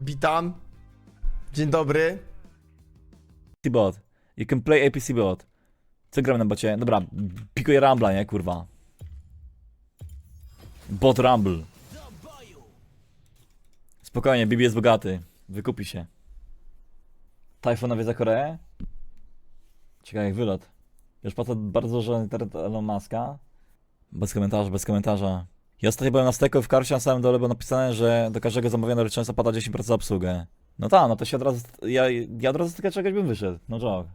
Witam. Dzień dobry. Bot. You can play APC bot. Co gramy na bocie? Dobra, pikuję Rambla, nie kurwa. Bot Rumble. Spokojnie, Bibi jest bogaty. Wykupi się. Typhoon nawiedza Koreę? Ciekawe jak wylot. Już to bardzo, że internet Elon Muska. Bez komentarza, bez komentarza. Ja ostatnio byłem na steku w karcie na samym dole było napisane, że do każdego zamówienia często pada 10% za obsługę. No tak, no to się od razu, ja, ja od razu z tego czegoś bym wyszedł, no joke.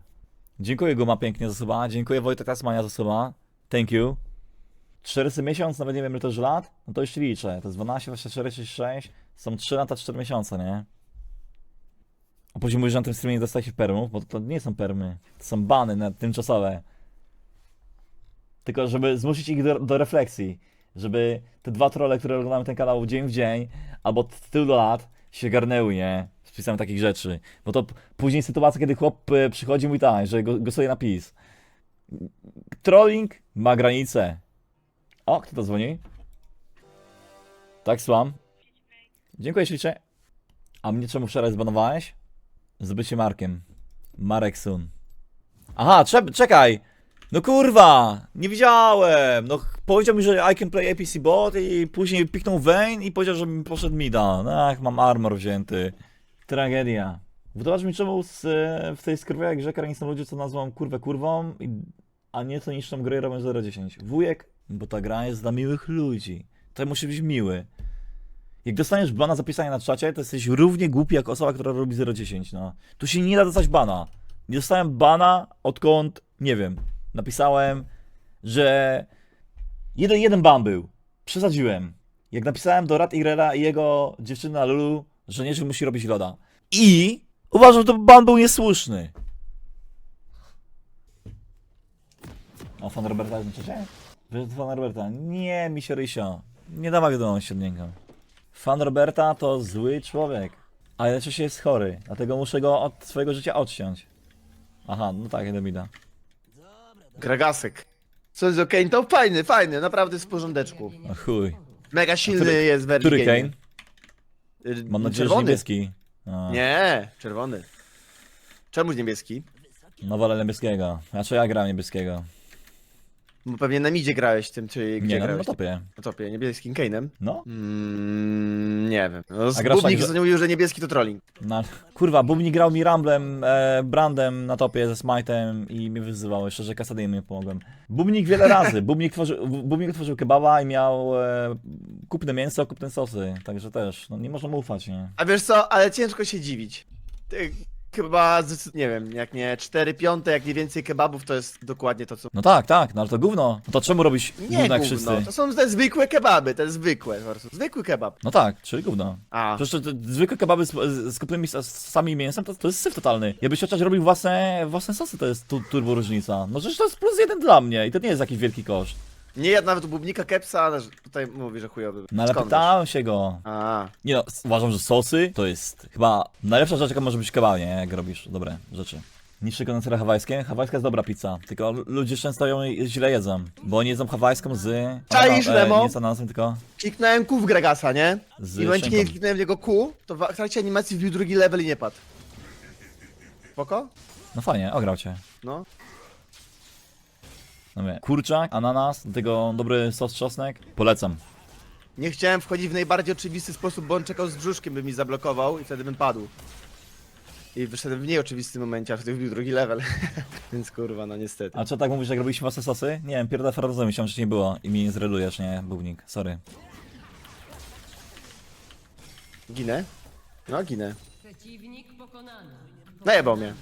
Dziękuję Guma pięknie za suba, dziękuję Wojtek Tasmania za suba, thank you. 400 miesiąc, nawet nie wiem ile to już lat, no to już liczę, to jest 12, 24, 36, są 3 lata, 4 miesiące, nie? A później mówisz, że na tym streamie nie dostaje się permów, bo to, to nie są permy, to są bany na tymczasowe. Tylko żeby zmusić ich do, do refleksji, żeby te dwa trolle, które oglądamy ten kanał dzień w dzień, albo od tylu lat się garnęły, nie? Z pisem takich rzeczy. Bo to później sytuacja, kiedy chłop e, przychodzi mówi tak, że go- głosuje na PiS. Trolling ma granice. O, kto to dzwoni? Tak, słucham. Dziękuję ślicznie. A mnie czemu wczoraj zbanowałeś? Z byciem Markiem. Marek Sun. Aha, cze- czekaj! No kurwa! Nie widziałem! No powiedział mi, że I can play APC bot i później piknął Vayne i powiedział, że mi poszedł mida. No jak mam armor wzięty. Tragedia. Wytłumacz mi czemu z, w tej skrwywej grze karani są ludzie, co nazwą kurwę kurwą, a nie co niszczą gry robią 0-10. Wujek, bo ta gra jest dla miłych ludzi. To musi być miły. Jak dostaniesz bana za pisanie na czacie, to jesteś równie głupi jak osoba, która robi 0-10, no. Tu się nie da dostać bana. Nie dostałem bana, odkąd, nie wiem, napisałem, że jeden, jeden ban był. Przesadziłem. Jak napisałem do Rad Igrera i jego dziewczyna Lulu, że nie musi robić loda. I uważam, że to ban był niesłuszny. O, fan Roberta jest na czacie? Fan Roberta? Nie, mi się rysio. Nie dawaj wiadomości od niego. Fan Roberta to zły człowiek. A jednocześnie jest chory, dlatego muszę go od swojego życia odciąć. Aha, no tak, nie Gregasek. Co jest okej, to fajny, fajny, naprawdę jest w porządeczku. No chuj. Mega silny który- jest early Który. Kane? Y, Mam nadzieję, że czerwony. niebieski. A, Nie, czerwony. Czemuś niebieski? No wolę niebieskiego. Znaczy ja gram niebieskiego. Bo pewnie na midzie grałeś tym, czy gdzie Nie, no na grałeś? topie. Na topie, niebieskim Kane'em? No, Mm, nie wiem. No, z grasz Bubnik tak, że- mówił, że niebieski to trolling. na... Kurwa, Bubni grał mi Ramblem, e, Brandem na topie ze Smite'em i mnie wyzywał, jeszcze że kasadyjnie pomogłem. Bubnik wiele razy, Bubnik tworzył, Bubnik tworzył kebaba i miał e, kupne mięso, kupne sosy, także też, no nie można mu ufać, nie? A wiesz co, ale ciężko się dziwić. Ty, chyba, zdecyd- nie wiem, jak nie 4 piąte, jak nie więcej kebabów, to jest dokładnie to, co... No tak, tak, no ale to gówno. No to czemu robić Nie jak gówno, wszyscy? to są te zwykłe kebaby, te zwykłe po prostu. Zwykły kebab. No tak, czyli gówno. A, Przecież zwykłe kebaby z, z, sos- sosami mięsem to, to jest syf totalny. Jakbyś chociaż robił własne, własne sosy, to jest tu, turbo różnica. No przecież to jest plus jeden dla mnie i to nie jest jakiś wielki koszt. Nie jadł nawet bubnika kepsa, ale tutaj mówi, że chujowy. No ale Skąd pytałem się go. wiesz? A, Nie no, s- uważam, że sosy to jest chyba najlepsza rzecz, jaka może być w kebabie, nie? Jak robisz dobre rzeczy. Niższe kondensery hawajskie? Hawajska jest dobra pizza, tylko ludzie często ją źle jedzą, bo oni jedzą hawajską z... Czaisz, e, Lemo? Nie z ananasem, tylko kliknąłem Q w Gregasa, nie? z I w momencie, kiedy szynką. kliknąłem w jego Q, to w trakcie animacji wbił drugi level i nie padł. Spoko? No fajnie, ograł cię. No. No wie. Kurczak, ananas, do tego dobry sos czosnek. Polecam. Nie chciałem wchodzić w najbardziej oczywisty sposób, bo on czekał z brzuszkiem, by mi zablokował i wtedy bym padł. I wyszedłem w mniej oczywistym momencie, a wtedy wbił drugi level. Więc kurwa, no niestety. A co tak mówisz, jak robiliśmy własne sosy? Nie wiem, pierdolę farazem, myślałem, że nie było i mi nie zredujesz, nie, Bubnik, sorry. Ginę? No, ginę. Przeciwnik pokonany. Najebał mnie.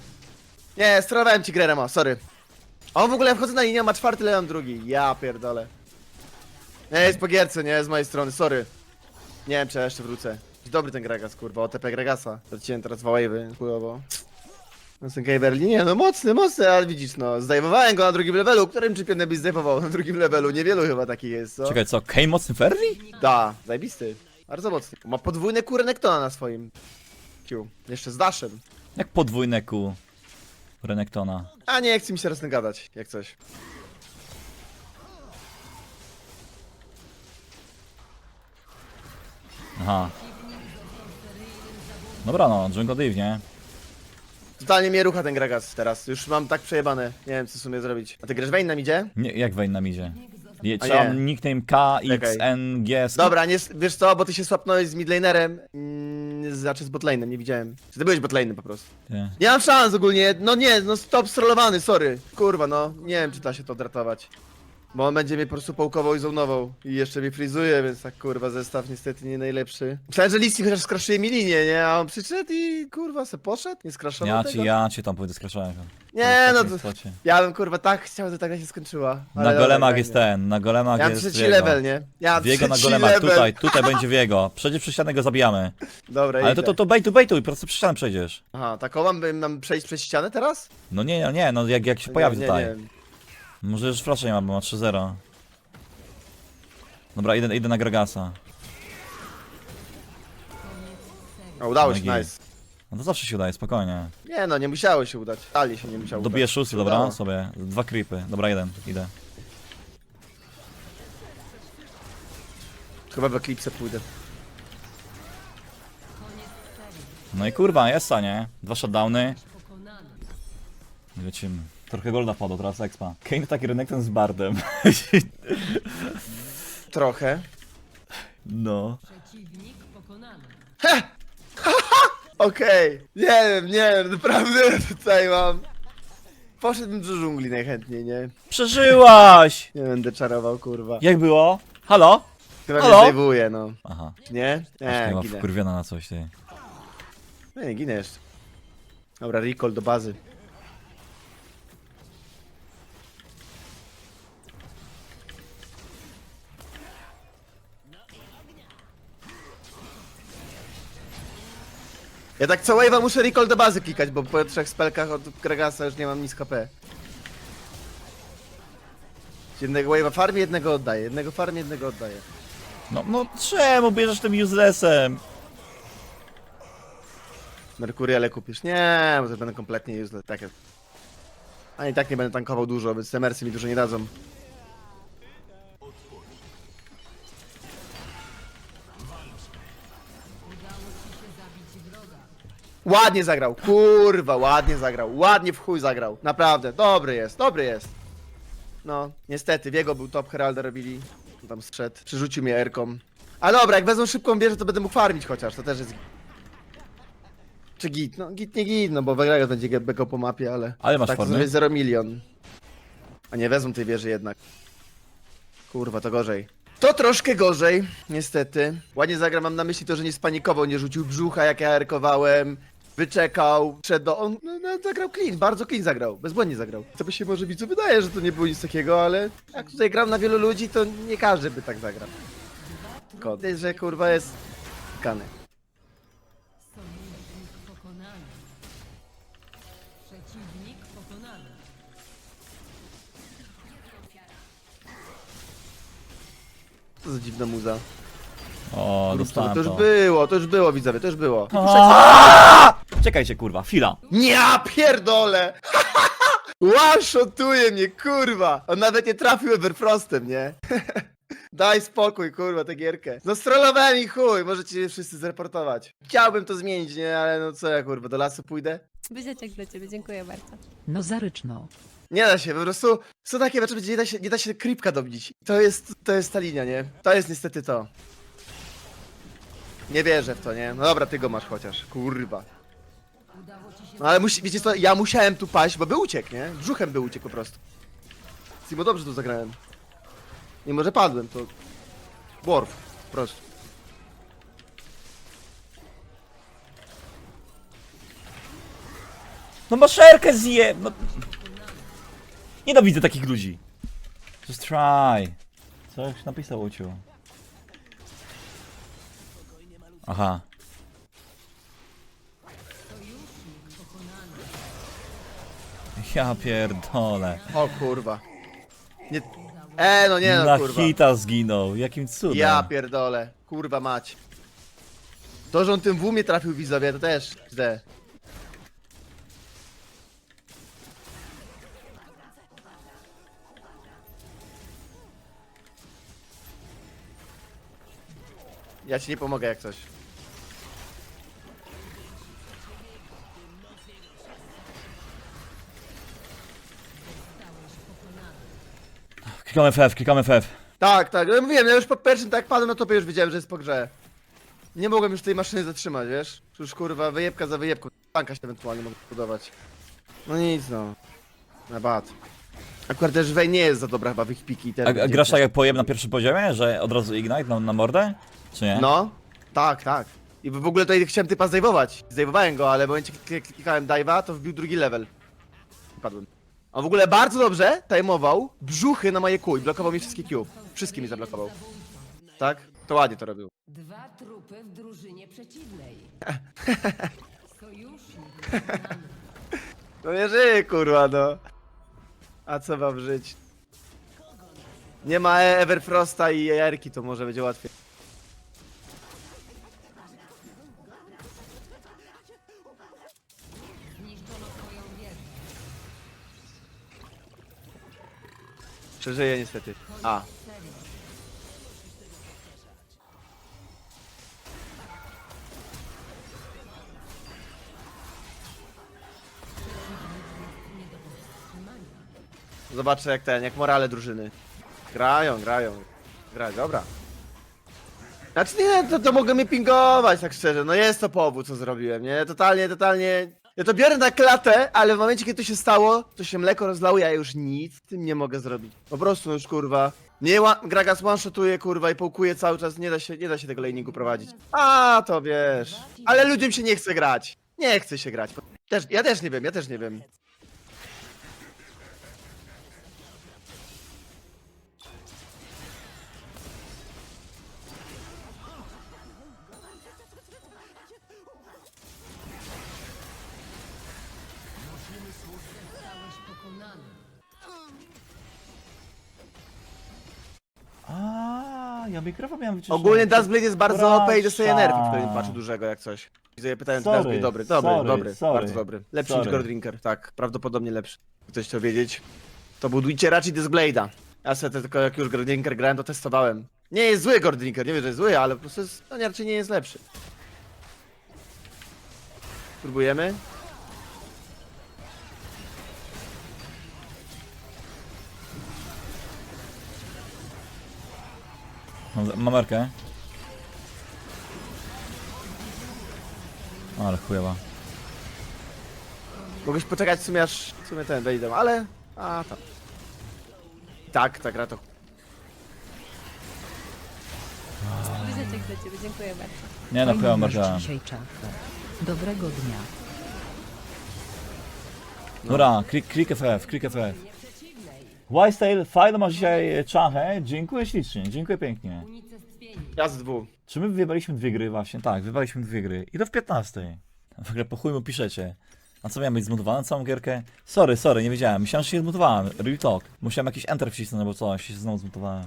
Nie, sterowałem ci grę, Remo, sorry. A on w ogóle wchodzę na linię, ma czwarty, Leon drugi. Ja pierdolę. Nie, jest po gierce, nie, z mojej strony, sorry. Nie wiem, czy ja jeszcze wrócę. Dobry ten Gregas, kurwa, OTP Gregasa. Zaciąłem teraz dwa wave'y, chujowo. No ten Kay Berlin, nie, no mocny, mocny, ale widzisz, no, zdejmowałem go na drugim levelu. Którym czempionem byś zdejmował na drugim levelu? Niewielu chyba takich jest, co? Czekaj, co, Kane mocny Ferri? Da, zajebisty. Bardzo mocny. Ma podwójne kurę Nektona na swoim Q. Jeszcze z daszem. Jak podwójne ku Renektona. A nie, chce mi się teraz nagadać, jak coś. Aha. Dobra no, Django Div, nie? Totalnie mnie rucha ten Gragas teraz. Już mam tak przejebane. Nie wiem, co w sumie zrobić. A ty grasz Vayne nam idzie? nie jak Wayne nam idzie? Je, A trzeba nie. nickname K, X, Czekaj. N, G, S. Dobra, nie, wiesz co, bo ty się swapnąłeś z midlanerem, mm, znaczy z botlanem, nie widziałem. Czy ty byłeś botlanem po prostu? Nie. Nie mam szans ogólnie, no nie, no stop strollowany, sorry. Kurwa, no, nie wiem czy da się to odratować. Bo on będzie mnie po prostu połkował i zonował. I jeszcze mnie frizuje, więc tak kurwa zestaw niestety nie najlepszy. Myślałem, że Listy chociaż skraszuje mi linię, nie? A on przyszedł i kurwa se poszedł, nie skraszował Ja tego? ci, ja ci tam pójdę skraszałem. Nie, no W to... Ja bym kurwa tak chciał, żeby ta gra się skończyła. Na golemach jest ten, na golemach Ja mam jest trzeci Viego. level, nie? Ja mam na trzeci golemach, level. tutaj, tutaj będzie Wiego. Przejdziesz przez ścianę, go zabijamy. Dobra, Ale idę. to, to, to bejtuj, bejtuj, po prostu przez ścianę przejdziesz. Aha, taką mam, bym mam przejść przez ścianę teraz? No nie, no nie, no jak, jak się pojawi nie, nie, tutaj. Nie. Może już flasza nie ma, bo ma 3-0. Dobra, idę, idę na Gragasa. O, udało się, Nogi. nice. No to zawsze się udaje, spokojnie. Nie no, nie musiało się udać. Ali się nie musiało Dobiję udać. szósty, Udało. dobra? Sobie. Dwa creepy. Dobra, jeden. Idę. Chyba w Eclipse pójdę. No i kurwa, jest nie? Dwa shutdowny. Lecimy. Trochę golda padło, teraz expa. Kane taki rynek ten z Bardem. Trochę. No. Przeciwnik pokonany. Okej. Nie wiem, nie wiem, naprawdę tutaj mam... Poszedłbym do dżungli najchętniej, nie? Przeżyłaś! Nie będę czarował, kurwa. Jak było? Halo? Chyba Halo? mnie zdejmuje, no. Aha. Nie? Aż Nie, nie ma ginę. wkurwiona na coś, ty. Nie, nie ginę jeszcze. Dobra, recall do bazy. Ja tak co wave'a muszę recall do bazy klikać, bo po trzech spelkach od Gregasa już nie mam nic HP. Jednego wave'a farmi, jednego oddaję. Jednego farmi, jednego oddaję. No, no czemu bierzesz tym uselessem? Merkuriale kupisz? Nie, bo to będę kompletnie useless. Tak jest. A i tak nie będę tankował dużo, więc te mersy mi dużo nie dadzą. Ładnie zagrał, kurwa, ładnie zagrał, ładnie w chuj zagrał, naprawdę, dobry jest, dobry jest. No, niestety, Wiego był top, Heralda robili, tam strzedł, przerzucił mnie Erką. A dobra, jak wezmą szybką wieżę, to będę mógł farmić chociaż, to też jest czy git? No git nie git, no bo Vegas będzie beko po mapie, ale... Ale masz tak, to formy? zrobię 0 milion. A nie wezmą tej wieży jednak. Kurwa, to gorzej. To troszkę gorzej, niestety. Ładnie zagra, mam na myśli to, że nie spanikował, nie rzucił brzucha, jak ja erkowałem. Wyczekał, przed do... On no, no, zagrał clean, bardzo clean zagrał, bezbłędnie zagrał. To by się może widzu wydaje, że to nie było nic takiego, ale jak tutaj gram na wielu ludzi, to nie każdy by tak zagrał. Tylko, że kurwa jest... Kany. Sojusznik pokonany. Przeciwnik pokonany. Co za dziwna muza. O, To, dostałem to już to. było, to już było, widzowie, to już było. Aaaa! Czekajcie, kurwa, chwila. Nie, ja pierdolę! One-shotuje mnie, kurwa! On nawet nie trafił Everfrostem, nie? Daj spokój, kurwa, tę gierkę. No strollowałem i chuj, możecie je wszyscy zreportować. Chciałbym to zmienić, nie? Ale no co ja, kurwa, do lasu pójdę? Buziaczek dla ciebie, dziękuję bardzo. No zaryczno. Nie da się, po prostu są takie mecze, gdzie nie da się, nie da się creepka dobić. To jest, to jest ta linia, nie? To jest niestety to. Nie wierzę w to, nie? No dobra, ty go masz chociaż, kurwa. No ale musi, wiecie co, ja musiałem tu paść, bo by uciekł, nie? Brzuchem by uciekł po prostu. Simo dobrze tu zagrałem. Mimo, że padłem, to... Worf, po prostu. No maszerkę zje... No... Nienawidzę takich ludzi. Just try. Coś napisał Uciu. Aha. Ja pierdolę. O kurwa. Nie... E, no nie no, Na kurwa. hita zginął. Jakim cudem. Ja pierdolę. Kurwa mać. To, że on tym w umie trafił widzowie, to też źle. Ja ci nie pomogę jak coś. Klikamy FF, klikamy FF. Tak, tak, ja mówiłem, ja już po pierwszym tak jak padłem na topie już wiedziałem, że jest po grze. Nie mogłem już tej maszyny zatrzymać, wiesz? Już kurwa, wyjebka za wyjebką. Tanka się ewentualnie mogę budować. No nic no. Na bat. Akurat też Wej nie jest za dobra chyba w ich piki. i A, a grasz tak jak pojem na pierwszym poziomie, że od razu Ignite na, na mordę? Czy nie? No, tak, tak. I w ogóle tutaj chciałem typa zdejmować. Zdejmowałem go, ale w momencie kiedy klikałem dive'a, to wbił drugi level. I padłem. On w ogóle bardzo dobrze timeował brzuchy na moje kół i blokował mi wszystkie Q. Wszystkie mi zablokował. Tak? To ładnie to robił. Dwa trupy w drużynie przeciwnej. Sojusznik pokonany. No nie żyje, kurwa, no. A co mam żyć? Nie ma E- Everfrosta i Erki, to może będzie łatwiej. Przeżyję niestety. A. Zobaczę jak ten, jak morale drużyny. Grają, grają. Grają, dobra. Znaczy nie, to, to mogę mnie pingować, tak szczerze. No jest to powód, co zrobiłem, nie? Totalnie, totalnie. Ja to biorę na klatę, ale w momencie, kiedy to się stało, to się mleko rozlało, ja już nic z tym nie mogę zrobić. Po prostu już kurwa. Nie, ła- Gragas one-shotuje kurwa i połkuje cały czas, nie da się, nie da się tego laningu prowadzić. A, to wiesz. Ale ludziom się nie chce grać. Nie chce się grać. Też, ja też nie wiem, ja też nie wiem. Mikrofon miałem wyciszony. Ogólnie Dustblade jest bardzo OP i dostaje nerfów w którym patchu dużego jak coś. Widzę, ja pytałem, czy Sorry, Dustblade dobry. Dobry, sorry, dobry, sorry. bardzo dobry. Lepszy Sorry. niż Gordrinker, tak. Prawdopodobnie lepszy. Ktoś chciał wiedzieć. To budujcie raczej Dustblade'a. Ja sobie tylko jak już Gordrinker grałem, to testowałem. Nie jest zły Gordrinker, nie wiem, że jest zły, ale po prostu jest, no, raczej nie jest lepszy. Próbujemy. Mam, markę. Ale chujowa. Mogłeś poczekać w sumie aż w sumie ten wejdę, ale... A tam. Tak, ta gra to... Buziaczek dla ciebie, dziękuję bardzo. Nie no, Fajny chujowa masz marka. dzisiaj czapkę. Dobrego dnia. Dobra, klik, klik FF, klik FF. Wildstyle, fajno masz dzisiaj czachę. Dziękuję ślicznie, dziękuję pięknie. Unicestwieni. Ja z dwóch. Czy my wybraliśmy dwie gry właśnie? Tak, wybraliśmy dwie gry. I to w 15. W ogóle po chuj mu piszecie. A co miałem być zmutowany całą gierkę? Sorry, sorry, nie wiedziałem. Myślałem, że się zmutowałem. Real talk. Musiałem jakiś enter wcisnąć albo coś, się znowu zmutowałem.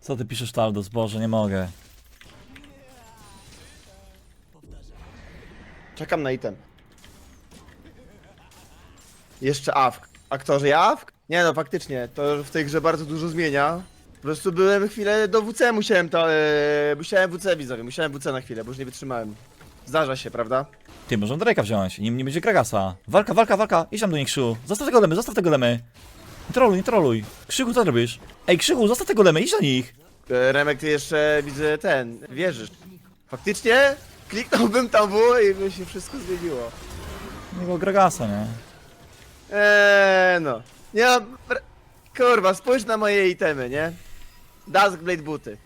Co ty piszesz, Taldos? Boże, nie mogę. Czekam na item. Jeszcze AWK. Aktorzy AWK? Nie no, faktycznie, to w tej grze bardzo dużo zmienia. Po prostu byłem chwilę do WC, musiałem to, e, musiałem WC widzowie, musiałem WC na chwilę, bo już nie wytrzymałem. Zdarza się, prawda? Ty, może Drake'a wziąć. Nie, nie będzie Kragasa. Walka, walka, walka. Idź tam do nich, Krzychu. Zostaw tego lemy, zostaw tego lemy. Nie troluj, nie troluj. Krzychu, co robisz? Ej, Krzychu, zostaw tego lemy, idź do nich. E, Remek, ty jeszcze widzę ten, wierzysz. Faktycznie? Kliknąłbym tam W i by się wszystko zmieniło. Nie było Kragasa, nie? Eee, no. Nie br- kurwa, spójrz na moje itemy, nie? Duskblade buty.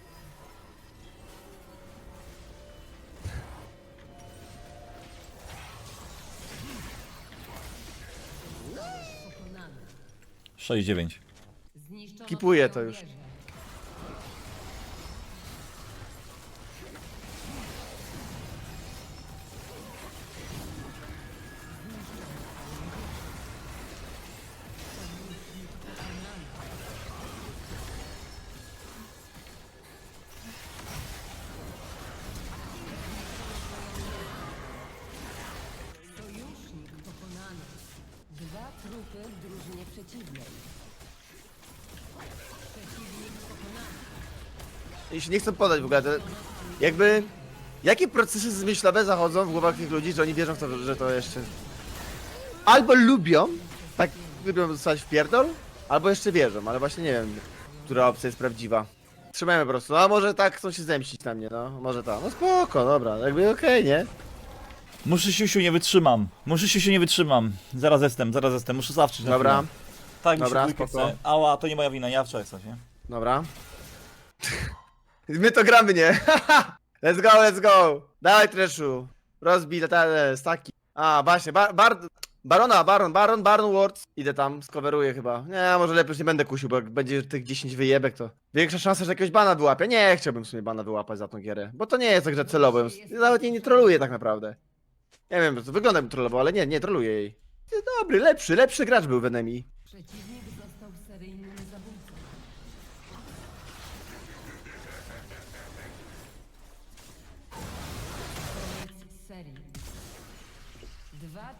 Pokonany. 6-9. Zniszczono Kipuję twoją to już. wieżę. Jeśli nie chcę podać w ogóle, to jakby... Jakie procesy zmyślowe zachodzą w głowach tych ludzi, że oni wierzą w to, że to jeszcze... Albo lubią, tak lubią dostać w pierdol, Albo jeszcze wierzą, ale właśnie nie wiem, która opcja jest prawdziwa. Trzymajmy po prostu, a może tak chcą się zemścić na mnie, no, może tak. No spoko, dobra, jakby okej, nie? Muszę siusiu, nie wytrzymam. Muszę siusiu, nie wytrzymam. Zaraz jestem, zaraz jestem, muszę zawczyć na Dobra, chwilę. Tak, mi Dobra, się dwójkę spoko. chce. Ała, to nie moja wina, ja wczoraj coś, nie? dobra. My to gramy, nie? let's go, let's go! Dawaj, Treszu. Rozbij te- staki. A, właśnie, bar, bar, Barona, Baron, Baron, Baron Wards. Idę tam, skoweruję chyba. Nie, może lepiej już nie będę kusił, bo jak będzie tych 10 wyjebek, to większa szansa, że jakiegoś bana wyłapię. Nie, chciałbym w sumie bana wyłapać za tą gierę, bo to nie jest tak, że celowo. Ja Nawet jej nie troluję tak naprawdę. Nie wiem, to wygląda bym trollował, ale nie, nie troluję jej. Dobry, lepszy, lepszy gracz był w enemy. Przeciwnik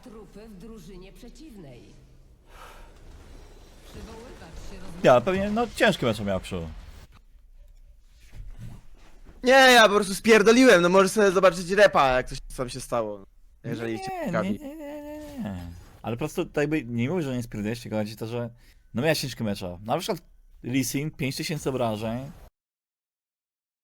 trupy w drużynie przeciwnej. Przywoływać się roz... Ja, pewnie, no ciężki mecz miał Krzu. Nie, ja po prostu spierdoliłem, no możesz sobie zobaczyć repa, jak coś tam się stało. Jeżeli cię nie, nie, ciekawi. nie, nie, nie. Ale po prostu tak by nie mówię, że nie spierdoliłeś, tylko chodzi o to, że no miałeś ciężki mecza. Na przykład Lee Sin, 5000 obrażeń,